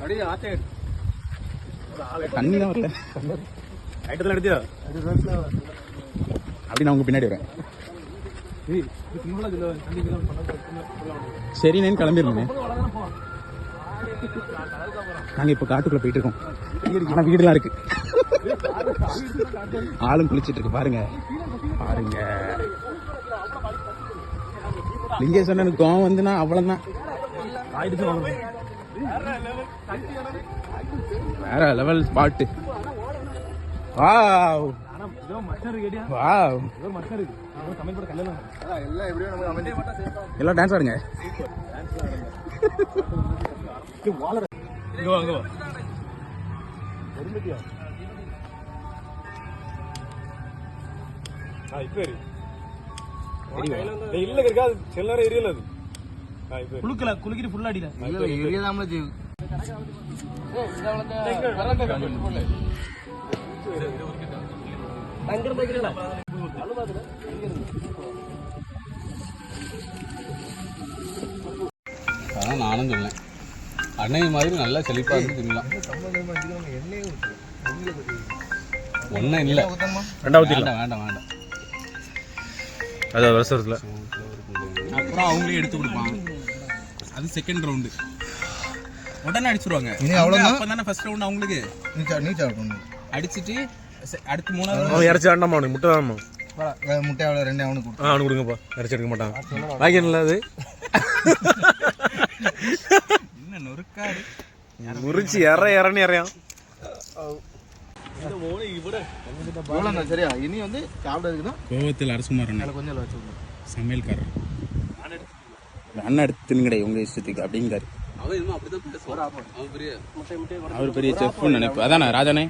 அப்படியே ஆத்தே. தண்ணி தான் வரல ஐட்டத்தில் எடுத்தியா அப்படி நான் உங்க பின்னாடி வரேன். சரி நான் கிளம்பிருந்தேன் நாங்க இப்ப காட்டுக்குள்ள போயிட்டு இருக்கோம். ஆனா வீடுலாம் இருக்கு. ஆளும் குளிச்சிட்டு இருக்கு. பாருங்க. பாருங்க. லிங்கேஸ்வரனுக்கு கோவம் வந்துன்னா அவ்வளவுதான். வேற லெவல் ஸ்பாட்டு வாவ் இருக்கு வாவ் இருக்கு எல்லாம் எப்படியோ நம்ம அமைஞ்சு எல்லாம் டான்ஸ் ஆடுங்க இங்க வா. இல்ல குளுக்கல குளுக்கிட்டு ஃபுல்லா அடில எரியதாமல செய்யும் அதான் நானும் சொன்னேன். அன்னை மாதிரி நல்லா செழிப்பா இருந்து தின்னலாம். ஒன்றும் இல்லை. ரெண்டாவது வேண்டாம் வேண்டாம் வேண்டாம். அது அவசரத்துல அப்புறம் அவங்களே எடுத்து கொடுப்பான் அது செகண்ட் ரவுண்டு உடனே அடிச்சிருவாங்க? அப்போ தானே ஃபர்ஸ்ட் ரவுண்ட் அவங்களுக்கு? நீ சா நீ சாப்பிடணும் அடிச்சிட்டு அடுத்து மூணாவது அவன் இறச்சி வேண்டாமா அவனுக்கு முட்டை வேணுமா முட்டை அவ்வளோ ரெண்டு அவனுக்கு கொடுத்து. ஆ அவனுக்கு கொடுங்கப்பா. இறச்சி எடுக்க மாட்டான். வாங்கிக்கல அது? என்ன நொறுக்காரு முறிச்சு இற இறன்னு இறையான் சரியா? இனி வந்து சாப்பிட்றதுக்கு தான் கோவத்தில் அரசுமார் அண்ணன் கொஞ்சம் சமையல்காரர் அண்ணன் எடுத்து தின்னுங்கடே உங்க இஷ்டத்துக்கு அப்படிங்காரு அவர் பெரிய செஃப்னு நினைப்பு அதானே ராஜானே?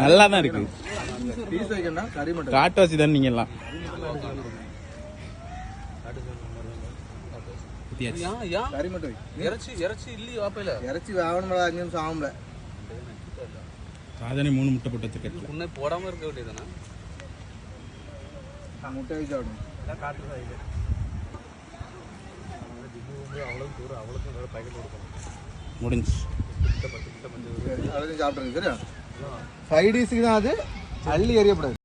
நல்லா தான் இருக்கு. காட்டுவாசி தானே நீங்க எல்லாம். ராஜானே மூணு முட்டை போட்டு வச்சிருக்கேன் போடாம இருக்க வேண்டியதானே வச்சு சாப்பிடணும் முடிஞ்சு சாப்பிட்றது சரியா ஃபைவ் டேஸுக்கு தான் அது அள்ளி எறியப்படாது